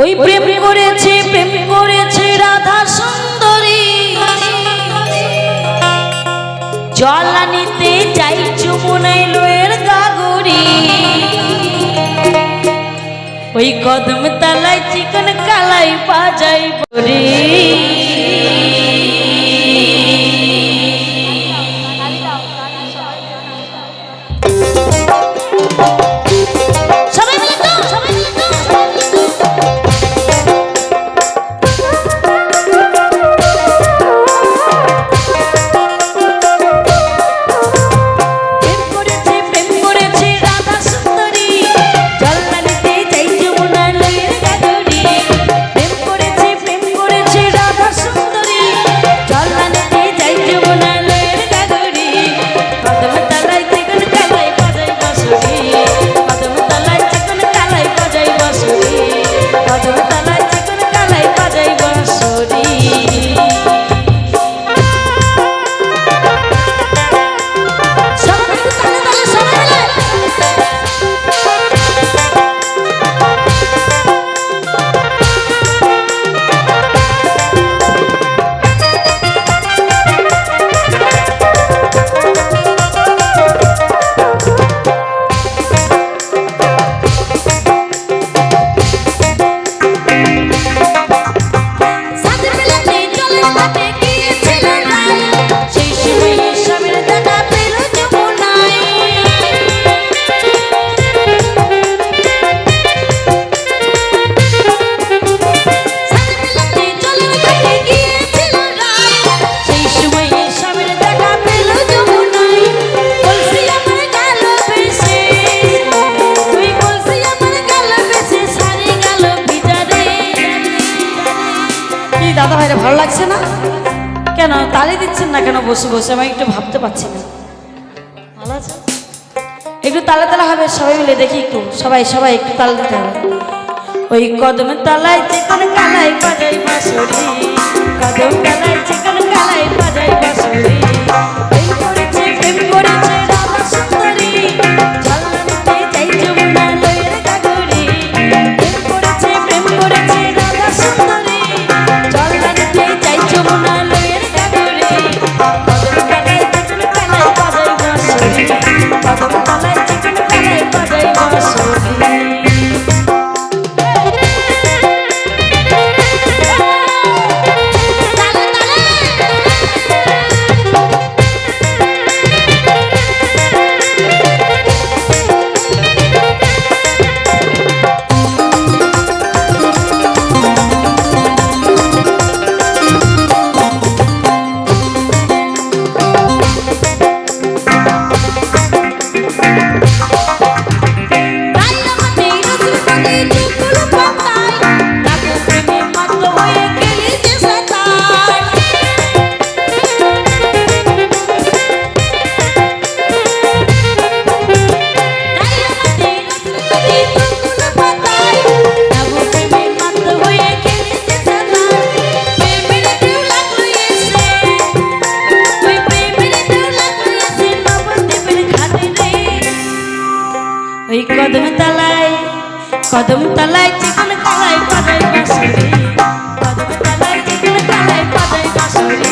ওই প্রেম করেছে প্রেম করেছে রাধা সুন্দরী। জল আনিতে যাই চুমনাই লোয়ের গাগরি ওই কদম তালাই চিকন কালাই পাজাই পরি এটা ভালো লাগছে না? কেন? তালি দিচ্ছেন না কেন বসে বসে? আমি একটু ভাবতে পারছি না। ভালো আছে একটু তালে তালা হবে, সবাই মিলে দেখি একটু। সবাই সবাই একটু তালা দিতে হবে। ওই কদম তালাই চিকন কালাই বাজাই বাসুরি কদম কালাই চিকন কালাই বাজাই বাসুরি প্রেম করেছে প্রেম করেছে কদম তলায় চিকন খাওয়াই পাদাই বাসরি কদম তলায় চিকন খাওয়াই পাদাই বাসরি